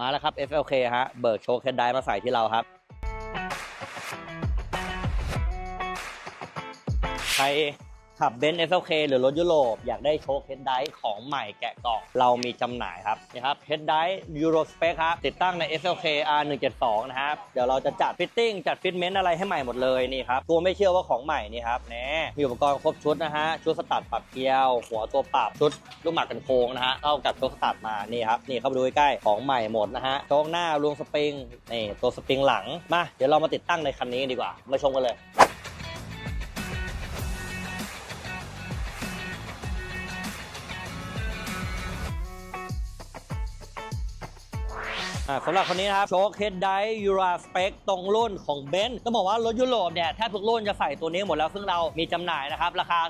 มาแล้วครับ FLK ฮะ เบิร์กโชว์แคดได้มาใส่ที่เราครับ ใคร ขับเบนซ์ FLK หรือรถยุโรป อยากได้โชคเฮดไดของใหม่แกะกล่องเรามีจำหน่ายครับนี่ครับเฮดไดยูโรสเปคครับติดตั้งใน FLK R172 นะครับเดี๋ยวเราจะจัดฟิตติ้งจัดฟิตเมนต์อะไรให้ใหม่หมดเลยนี่ครับตัวไม่เชื่อว่าของใหม่นี่ครับแหนมีอุปกรณ์ครบชุดนะฮะชุดสตัดปรับเกียว หัวตัวปรับชุดลูกหมากกันโค้งนะฮะเข้ากับชุดสตัดมานี่ครับนี่เข้าไปดูใกล้ของใหม่หมดนะฮะโชคหน้ารวงสปริงนี่ตัวสปริงหลังมาเดี๋ยวเรามาติดตั้งในคันนี้ดีกว่ามาชมกันเลย สำหรับคนนี้นะครับโชคเฮดไดยูราสเปคตรงรุ่นของเบนซ์ต้องบอกว่ารถยุโรปเนี่ยแทบทุกรุ่นจะใส่ตัวนี้หมดแล้วซึ่งเรามีจำหน่ายนะครับ ราคา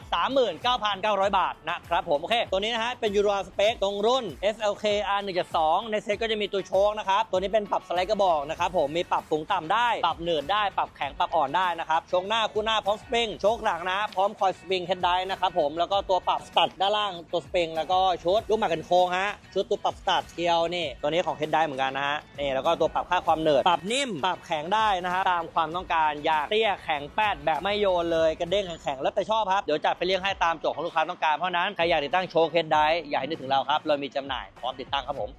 39,900 บาทนะครับผม โอเค ตัวนี้นะฮะเป็นยูราสเปคตรงรุ่น SLK R 1 2ในเซ็ตก็จะมีตัวโชคนะครับ ตัวนี้เป็นปรับสไลด์กระบอกนะครับผมมีปรับสูงต่ำได้ ปรับเหนืดได้ปรับแข็งปรับอ่อนได้นะครับโชคหน้าคู่หน้าพร้อมสปริงโชคหลังนะพร้อมคอยสปริงเฮดไดนะครับผมแล้วก็ตัวปรับสตัดด้านล่างตัวสปริงแล้วก็ชุดลูกหมากกันโค้งฮะชุดตัวปรับสตัดเกลียวนี่ตัวนี้ของเฮดไดเหมือนกันนะฮะนี่แล้วก็ตัวปรับค่าความเหนืดปรับนิ่ม ปรับแข็งได้นะฮะตามความต้องการอยากเตี้ยแข็งแปดแบบไม่โยนเลยกระเด้งแข็งๆแล้วแต่ชอบครับ เดี๋ยวจัดไปเลี้ยงให้ตามโจทย์ของลูกค้าต้องการเพราะนั้นใครอยากติดตั้งโชว์เคดไดอยากให้นึกถึงเราครับ เรามีจำหน่ายพร้อมติดตั้งครับผม